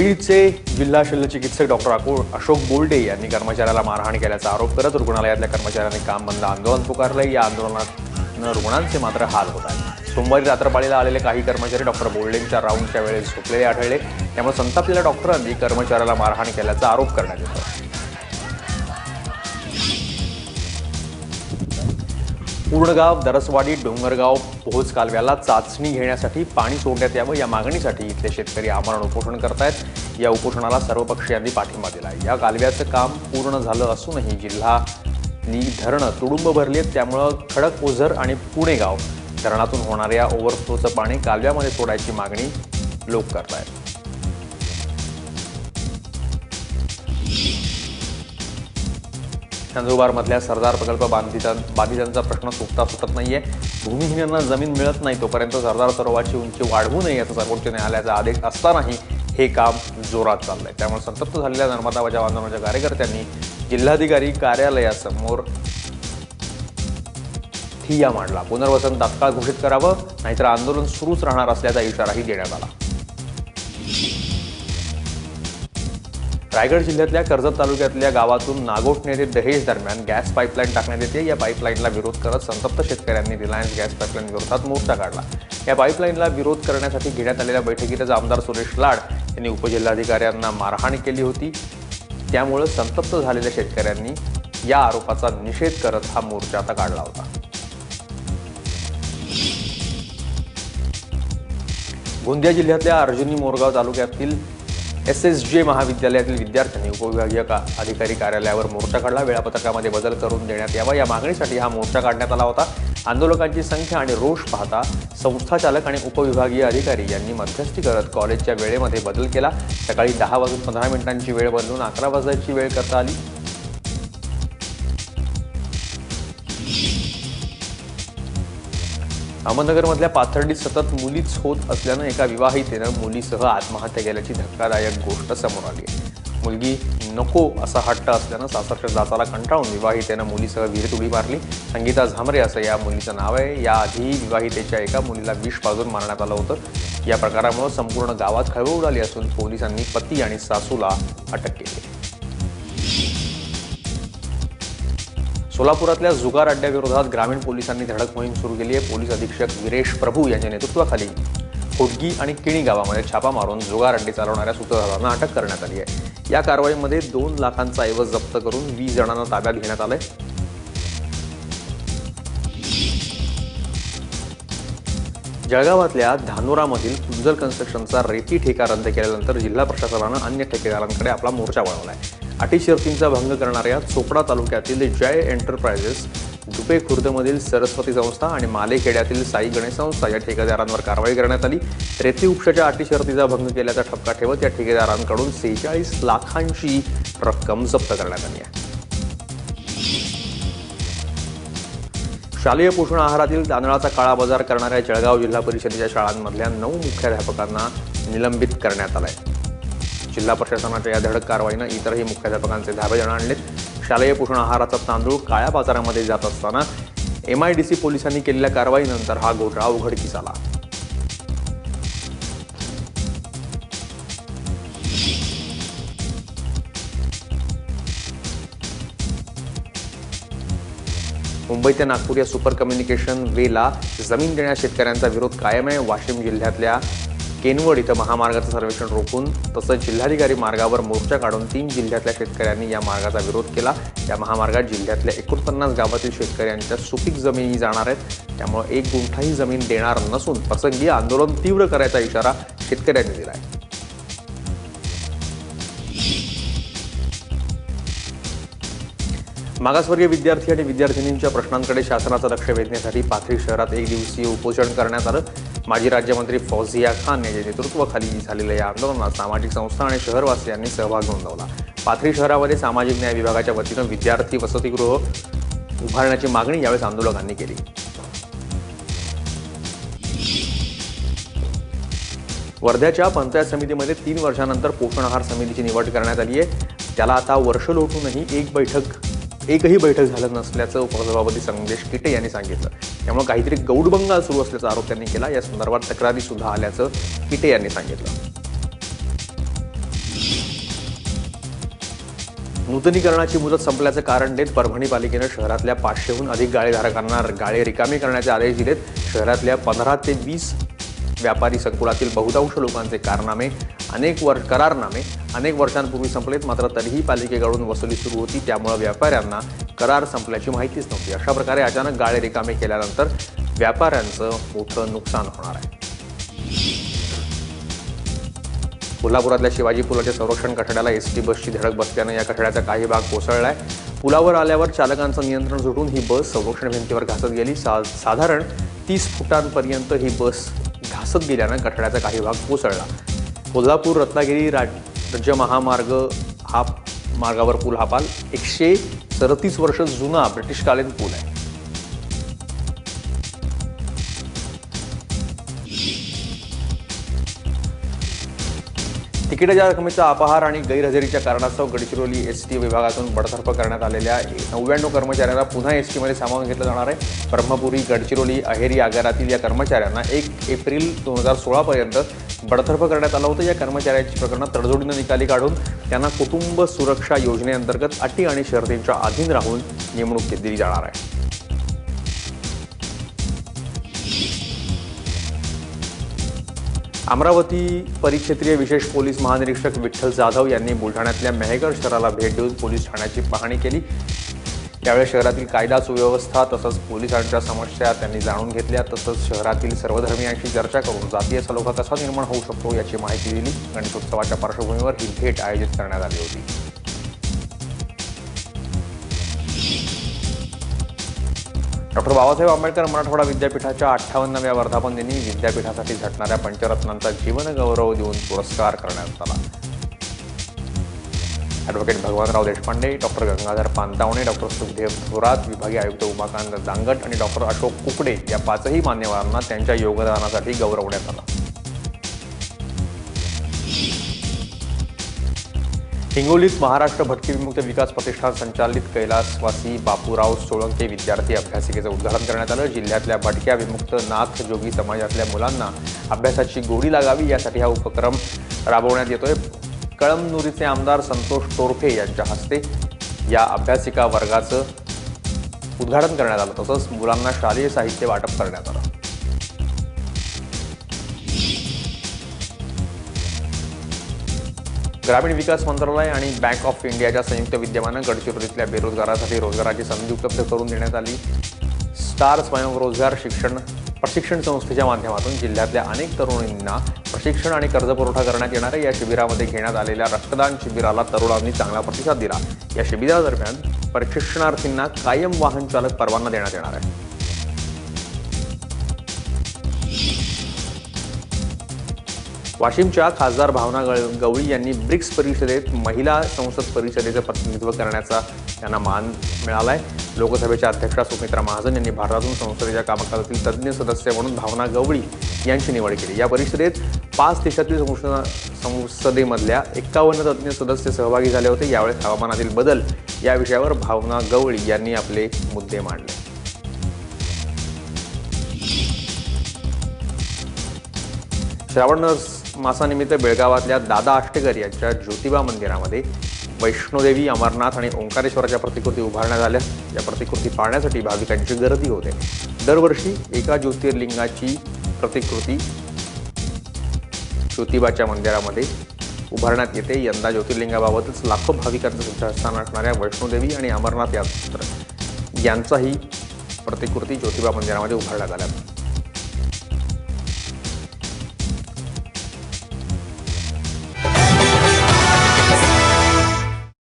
बीडचे जिल्हा शल्यचिकित्सक डॉक्टर अको अशोक बोल्डे यांनी कर्मचाऱ्याला मारहाण केल्याचा आरोप करत रुग्णालयातल्या कर्मचाऱ्यांनी काम बंद आंदोलन पुकारलं. या आंदोलनात रुग्णांचे मात्र हाल होत आहेत. सोमवारी रात्रपाळीला आलेले काही कर्मचारी डॉक्टर बोल्डेंच्या राऊंडच्या वेळेस झोपलेले आढळले. त्यामुळे संतापलेल्या डॉक्टरांनी कर्मचाऱ्याला मारहाण केल्याचा आरोप करण्यात येतो पूर्णगाव दरसवाडी डोंगरगाव पोहोच कालव्याला चाचणी घेण्यासाठी पाणी सोडण्यात यावं या मागणीसाठी इथले शेतकरी आमरण उपोषण करतायत. या उपोषणाला सर्व पक्षीयांनी पाठिंबा दिला या कालव्याचं काम पूर्ण झालं असूनही जिल्हानी धरणं तुडुंब भरली आहेत त्यामुळं खडक ओझर आणि पुणेगाव धरणातून होणाऱ्या ओव्हरफ्लोचं पाणी कालव्यामध्ये सोडायची मागणी लोक करतायत. नंदुरबारमधल्या सरदार प्रकल्प बांधितां बाधितांचा प्रश्न सुटता सुटत नाहीये. भूमिहीनांना जमीन मिळत नाही तोपर्यंत सरदार सरोवराची उंची वाढवू नये याचा सर्वोच्च न्यायालयाचा आदेश असतानाही हे काम जोरात चाललंय. त्यामुळे संतप्त झालेल्या नर्मदा बचाव आंदोलनाच्या कार्यकर्त्यांनी जिल्हाधिकारी कार्यालयासमोर ठिय्या मांडला. पुनर्वसन तात्काळ घोषित करावं नाहीतर आंदोलन सुरूच राहणार असल्याचा इशाराही देण्यात आला. रायगड जिल्ह्यातल्या कर्जत तालुक्यातल्या गावातून नागोठणे ते दहेज दरम्यान गॅस पाईपलाईन टाकण्यात येते. या पाईपलाईनला विरोध करत संतप्त शेतकऱ्यांनी रिलायन्स गॅस पाईपलाईन विरोधात मोर्चा काढला. या पाईपलाईनला विरोध करण्यासाठी घेण्यात आलेल्या बैठकीतच आमदार सुरेश लाड यांनी उपजिल्हाधिकाऱ्यांना मारहाण केली होती. त्यामुळे संतप्त झालेल्या शेतकऱ्यांनी या आरोपाचा निषेध करत हा मोर्चा आता काढला होता. गोंदिया जिल्ह्यातल्या अर्जुनी मोरगाव तालुक्यातील एस एस जे महाविद्यालयातील विद्यार्थ्यांनी उपविभागीय का अधिकारी कार्यालयावर मोर्चा काढला. वेळापत्रकामध्ये बदल करून देण्यात यावा. या मागणीसाठी हा मोर्चा काढण्यात आला होता. आंदोलकांची संख्या आणि रोष पाहता संस्थाचालक आणि उपविभागीय अधिकारी यांनी मध्यस्थी करत कॉलेजच्या वेळेमध्ये बदल केला. सकाळी दहा वाजून पंधरा मिनिटांची वेळ बदलून अकरा वाजायची वेळ करता आली. अहमदनगरमधल्या पाथर्डीत सतत मुलीच होत असल्यानं एका विवाहितेनं मुलीसह आत्महत्या केल्याची धक्कादायक गोष्ट समोर आली आहे. मुलगी नको असा हट्ट असल्यानं सासरच्या जाताला कंटाळून विवाहितेनं मुलीसह विहिरीत उडी मारली. संगीता झामरे असं या मुलीचं नाव आहे. याआधी विवाहितेच्या एका मुलीला विष पाजून मारण्यात आलं होतं. या प्रकारामुळे संपूर्ण गावात खळबळ उडाली असून पोलिसांनी पती आणि सासूला अटक केली सोलापुरातल्या जुगार अड्ड्याविरोधात ग्रामीण पोलिसांनी धडक मोहीम सुरू केली आहे. पोलीस अधीक्षक विरेश प्रभू यांच्या नेतृत्वाखाली खोडगी आणि किणी गावामध्ये छापा मारून जुगार अड्डे चालवणाऱ्या सूत्रधारांना अटक करण्यात आली आहे. या कारवाईमध्ये दोन लाखांचा ऐवज जप्त करून वीस जणांना ताब्यात घेण्यात आलंय. जळगावातल्या धानोरामधील कुंजल कन्स्ट्रक्शनचा रेती ठेका रद्द केल्यानंतर जिल्हा प्रशासनानं अन्य ठेकेदारांकडे आपला मोर्चा वळवलाय. अटी शर्तींचा भंग करणाऱ्या चोपडा तालुक्यातील जय एंटरप्राइजेस दुपे खुर्दमधील सरस्वती संस्था आणि मालेखेड्यातील साई गणेश संस्था या ठेकेदारांवर कारवाई करण्यात आली. रेती उपशाच्या अटी शर्तीचा भंग केल्याचा ठपका ठेवत या ठेकेदारांकडून सेहेचाळीस लाखांची रक्कम जप्त करण्यात आली आहे. शालेय पोषण आहारातील तांदळाचा काळा बाजार करणाऱ्या जळगाव जिल्हा परिषदेच्या शाळांमधल्या नऊ मुख्याध्यापकांना निलंबित करण्यात आलंय. जिल्हा प्रशासनाच्या या धडक कारवाईनं इतरही मुख्याध्यापकांचे धाबे जण आणलेत. शालेय पोषण आहाराचा तांदूळ काळ्या बाजारामध्ये जात असताना एम आय डी सी पोलिसांनी केलेल्या कारवाईनंतर हा घोटाळा उघडकीस आला. मुंबई ते नागपूर या सुपर कम्युनिकेशन वेला जमीन देण्यास शेतकऱ्यांचा विरोध कायम आहे. वाशिम जिल्ह्यातल्या केनवड इथं महामार्गाचं सर्वेक्षण रोखून तसंच जिल्हाधिकारी मार्गावर मोर्चा काढून तीन जिल्ह्यातल्या शेतकऱ्यांनी या मार्गाचा विरोध केला. या महामार्गात जिल्ह्यातल्या एकोणपन्नास गावातील शेतकऱ्यांच्या सुपीक जमिनी जाणार आहेत. त्यामुळे एक गुंठाही जमीन देणार नसून प्रसंगी आंदोलन तीव्र करायचा इशारा शेतकऱ्यांनी दिला आहे मागासवर्गीय विद्यार्थी आणि विद्यार्थिनींच्या प्रश्नांकडे शासनाचं लक्ष वेधण्यासाठी पाथरी शहरात एक दिवसीय उपोषण करण्यात आलं. माजी राज्यमंत्री फौजिया खान यांच्या नेतृत्वाखाली झालेल्या या आंदोलनात सामाजिक संस्था आणि शहरवासियांनी सहभाग नोंदवला. पाथरी शहरामध्ये सामाजिक न्याय विभागाच्या वतीनं विद्यार्थी वसतिगृह उभारण्याची मागणी यावेळेस आंदोलकांनी केली. वर्ध्याच्या पंचायत समितीमध्ये तीन वर्षानंतर पोषण आहार समितीची निवड करण्यात आली आहे त्याला आता वर्ष लोटूनही एक बैठक एकही बैठक झालं नसल्याचं उपसभापती संदेश किटे यांनी सांगितलं. त्यामुळे काहीतरी गौडबंगाल सुरू असल्याचा आरोप त्यांनी केला. या संदर्भात तक्रारी सुद्धा आल्याचं किटे यांनी सांगितलं. नूतनीकरणाची मुदत संपल्याचं कारण देत परभणी पालिकेनं शहरातल्या पाचशेहून अधिक गाळेधारकांना गाळे रिकामे करण्याचे आदेश दिलेत. शहरातल्या पंधरा ते वीस व्यापारी संकुलातील बहुतांश लोकांचे कारनामे अनेक वर्ष करारनामे अनेक वर्षांपूर्वी संपलेत मात्र तरीही पालिकेकडून वसुली सुरू होती त्यामुळे व्यापाऱ्यांना करार संपल्याची माहितीच नव्हती. अशा प्रकारे अचानक गाळे रिकामे केल्यानंतर व्यापाऱ्यांचं मोठं नुकसान होणार आहे. कोल्हापुरातल्या शिवाजी पुलाच्या संरक्षण कठड्याला एस टी बसची धडक बसल्यानं या कठड्याचा काही भाग कोसळला आहे पुलावर आल्यावर चालकांचं नियंत्रण सुटून ही बस संरक्षण भिंतीवर घासत गेली. सा साधारण तीस फुटांपर्यंत ही बस घासत गेल्यानं कठड्याचा काही भाग कोसळला. कोल्हापूर रत्नागिरी राज्य महामार्ग हा मार्गावर पूल हा पाल एकशे सदतीस वर्ष जुना ब्रिटिशकालीन पूल आहे. तिकिटाच्या रकमेचा अपहार आणि गैरहजेरीच्या कारणास्तव गडचिरोली एस टी विभागातून बडतर्फ करण्यात आलेल्या नव्याण्णव कर्मचाऱ्यांना पुन्हा एस टीमध्ये सामावून घेतलं जाणार आहे. ब्रह्मपुरी गडचिरोली अहेरी आगारातील या कर्मचाऱ्यांना एक एप्रिल दोन हजार सोळापर्यंत बडतर्फ करण्यात आलं होतं. या कर्मचाऱ्यांची प्रकरणं तडजोडीनं निकाली काढून त्यांना कुटुंब सुरक्षा योजनेअंतर्गत अटी आणि शर्तींच्या अधीन राहून नेमणूक दिली जाणार आहे. अमरावती परिक्षेत्रीय विशेष पोलीस महानिरीक्षक विठ्ठल जाधव यांनी बुलढाण्यातल्या मेहकर शहराला भेट देऊन पोलीस ठाण्याची पाहणी केली. त्यावेळी शहरातील कायदा सुव्यवस्था तसंच पोलिसांच्या समस्या त्यांनी जाणून घेतल्या. तसंच शहरातील सर्वधर्मियांशी चर्चा करून जातीय सलोखा कसा निर्माण होऊ शकतो याची माहिती दिली. गणेशोत्सवाच्या पार्श्वभूमीवर ही भेट आयोजित करण्यात आली होती. डॉक्टर बाबासाहेब आंबेडकर मराठवाडा विद्यापीठाच्या अठ्ठावन्नाव्या वर्धापन दिनी विद्यापीठासाठी झटणाऱ्या पंचरत्नांचा जीवनगौरव देऊन पुरस्कार करण्यात आला. Advocate Bhagwanrao Deshpande doctor Gangadhar Pantawane doctor Sukhdev Thorat विभागीय आयुक्त उमाकांत दांगट आणि डॉक्टर अशोक कुकडे या पाचही मान्यवरांना त्यांच्या योगदानासाठी गौरवण्यात आलं. हिंगोलीत महाराष्ट्र भटकी विमुक्त विकास प्रतिष्ठान संचालित कैलासवासी बापूराव सोळंके विद्यार्थी अभ्यासिकेचं उद्घाटन करण्यात आलं. जिल्ह्यातल्या भटक्या विमुक्त नाथ जोगी समाजातल्या मुलांना अभ्यासाची गोडी लागावी यासाठी हा उपक्रम राबवण्यात येतोय. कळमनुरीचे आमदार संतोष टोरफे यांच्या हस्ते या अभ्यासिका वर्गाचं उद्घाटन करण्यात आलं. तसंच मुलांना शालेय साहित्य वाटप करण्यात आलं. ग्रामीण विकास मंत्रालय आणि बँक ऑफ इंडियाच्या संयुक्त विद्यमानं गडचिरोलीतल्या बेरोजगारासाठी रोजगाराची संधी उपलब्ध करून देण्यात आली. स्टार स्वयंरोजगार शिक्षण प्रशिक्षण संस्थेच्या माध्यमातून जिल्ह्यातल्या अनेक तरुणींना प्रशिक्षण आणि कर्जपुरवठा करण्यात येणाऱ्या या शिबिरामध्ये घेण्यात आलेल्या रक्तदान शिबिराला तरुणांनी चांगला प्रतिसाद दिला. या शिबिरादरम्यान प्रशिक्षणार्थींना कायम वाहन चालक परवाना देण्यात येणार आहे. वाशिमच्या खासदार भावना गळ- गवळी यांनी ब्रिक्स परिषदेत महिला संसद परिषदेचं प्रतिनिधित्व करण्याचा त्यांना मान मिळाला आहे लोकसभेच्या अध्यक्षा सुमित्रा महाजन यांनी भारतातून संसदेच्या कामकाजातील तज्ज्ञ सदस्य म्हणून भावना गवळी यांची निवड केली. या परिषदेत पाच देशातील संसद संसदेमधल्या एक्कावन्न तज्ज्ञ सदस्य सहभागी झाले होते. यावेळेस हवामानातील बदल या विषयावर भावना गवळी यांनी आपले मुद्दे मांडले. श्रावण मासानिमित्त बेळगावातल्या दादा आष्टेकर यांच्या ज्योतिबा मंदिरामध्ये वैष्णोदेवी अमरनाथ आणि ओंकारेश्वराच्या प्रतिकृती उभारण्यात आल्या. या प्रतिकृती पाहण्यासाठी भाविकांची गर्दी होते. दरवर्षी एका ज्योतिर्लिंगाची प्रतिकृती ज्योतिबाच्या मंदिरामध्ये उभारण्यात येते. यंदा ज्योतिर्लिंगाबाबतच लाखो भाविकांचं श्रद्धास्थान असणाऱ्या वैष्णोदेवी आणि अमरनाथ यात्रा यांचाही प्रतिकृती ज्योतिबा मंदिरामध्ये उभारण्यात आल्या.